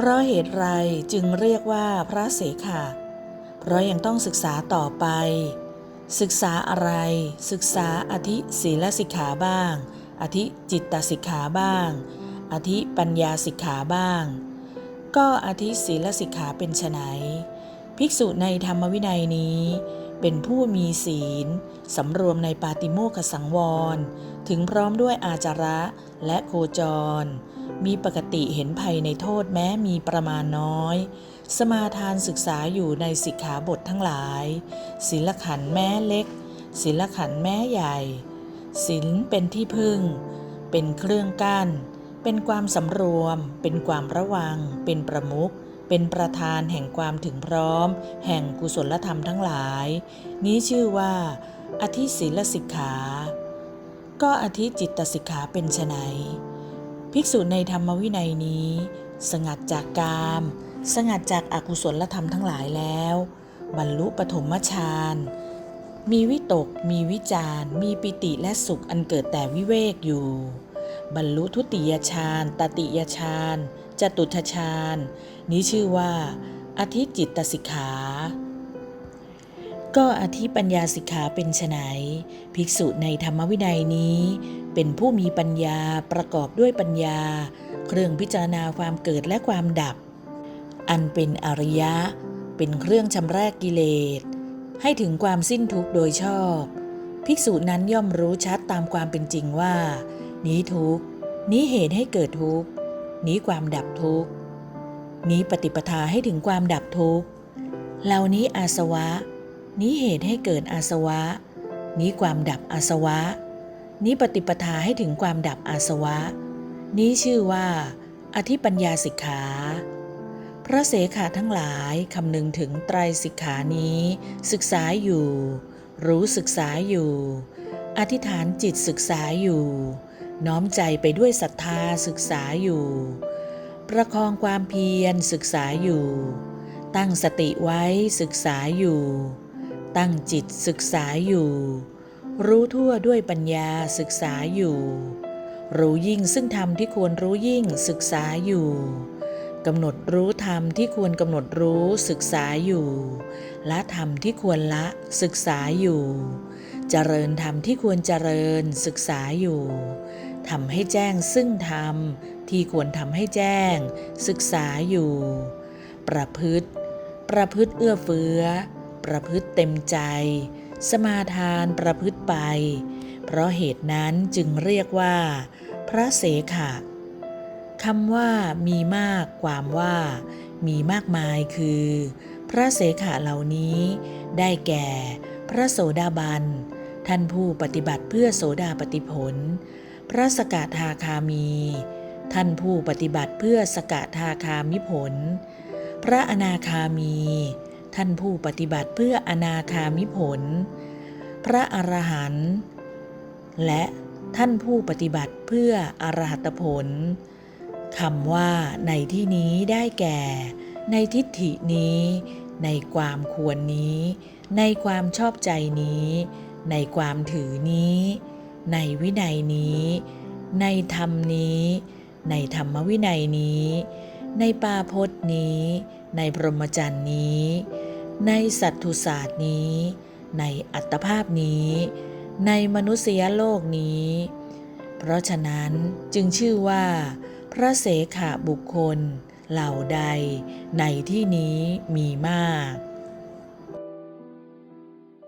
เพราะเหตุไรจึงเรียกว่าพระเสขะ เพราะยังต้องศึกษาต่อไป ศึกษาอะไร ศึกษาอธิศีลสิกขาบ้าง อธิจิตตสิกขาบ้าง อธิปัญญาสิกขาบ้าง ก็อธิศีลสิกขาเป็นไฉนภิกษุในธรรมวินัยนี้ เป็นผู้มีศีลสำรวมในปาติโมกขสังวร ถึงพร้อมด้วยอาจาระและโคจร มีปกติเห็นภัยในโทษแม้มีประมาณน้อย สมาทานศึกษาอยู่ในสิกขาบททั้งหลาย ศีลขันแม้เล็ก ศีลขันแม้ใหญ่ ศีลเป็นที่พึ่ง เป็นเครื่องกั้น เป็นความสำรวม เป็นความระวัง เป็นประมุขเป็นประธานแห่งความถึงพร้อม แห่งกุศลธรรมทั้งหลาย นี้ชื่อว่า อธิศีลสิกขา ก็อธิจิตตสิกขาเป็นไฉน ภิกษุในธรรมวินัยนี้ สงัดจากกาม สงัดจากอากุศลธรรมทั้งหลายแล้ว บรรลุปฐมฌานมีวิตก มีวิจารมีปิติและสุขอันเกิดแต่วิเวกอยู่ บรรลุทุติยฌานตติยฌานจตุทฌานนี้ชื่อว่าอธิจิตตสิกขา ก็อธิปัญญาสิกขาเป็นไฉนภิกษุในธรรมวินัยนี้ เป็นผู้มีปัญญาประกอบด้วยปัญญา เครื่องพิจารณาความเกิดและความดับ อันเป็นอริยะ เป็นเครื่องชำระกิเลส ให้ถึงความสิ้นทุกข์โดยชอบ ภิกษุนั้นย่อมรู้ชัดตามความเป็นจริงว่า นี้ทุกข์ นี้เหตุให้เกิดทุกข์ นี้ความดับทุกข์ นี้ปฏิปทาให้ถึงความดับทุกข์ เหล่านี้อาสวะ นี้เหตุให้เกิดอาสวะ นี้ความดับอาสวะ นี้ปฏิปทาให้ถึงความดับอาสวะ นี้ชื่อว่า อธิปัญญาสิกขา พระเสขาทั้งหลายคำนึงถึงไตรสิกขานี้ ศึกษาอยู่ รู้ศึกษาอยู่ อธิษฐานจิตศึกษาอยู่ น้อมใจไปด้วยศรัทธาศึกษาอยู่ ประคองความเพียรศึกษาอยู่ ตั้งสติไว้ศึกษาอยู่ ตั้งจิตศึกษาอยู่ รู้ทั่วด้วยปัญญาศึกษาอยู่ รู้ยิ่งซึ่งธรรมที่ควรรู้ยิ่งศึกษาอยู่กำหนดรู้ธรรมที่ควรกำหนดรู้ศึกษาอยู่ละธรรมที่ควรละศึกษาอยู่ เจริญธรรมที่ควรเจริญศึกษาอยู่ทำให้แจ้งซึ่งธรรมที่ควรทำให้แจ้ง ศึกษาอยู่ ประพฤติ ประพฤติเอื้อเฟื้อ ประพฤติเต็มใจ สมาทานประพฤติไป เพราะเหตุนั้นจึงเรียกว่า พระเสขะคำว่ามีมากความว่า มีมากมายคือ พระเสขะเหล่านี้ ได้แก่ พระโสดาบัน ท่านผู้ปฏิบัติเพื่อโสดาปฏิผล พระสกทาคามี ท่านผู้ปฏิบัติเพื่อสกทาคามิผล พระอนาคามี ท่านผู้ปฏิบัติเพื่ออนาคามิผล พระอรหันต์และท่านผู้ปฏิบัติเพื่ออรหัตผลคำว่าในที่นี้ได้แก่ ในทิฏฐินี้ ในความควรนี้ ในความชอบใจนี้ ในความถือนี้ ในวินัยนี้ ในธรรมนี้ ในธรรมวินัยนี้ ในปาพจน์นี้ ในพรหมจรรย์นี้ ในสัตตุศาสตร์นี้ ในอัตภาพนี้ ในมนุษยโลกนี้ เพราะฉะนั้นจึงชื่อว่า พระเสขะบุคคล เหล่าใดในที่นี้มีมาก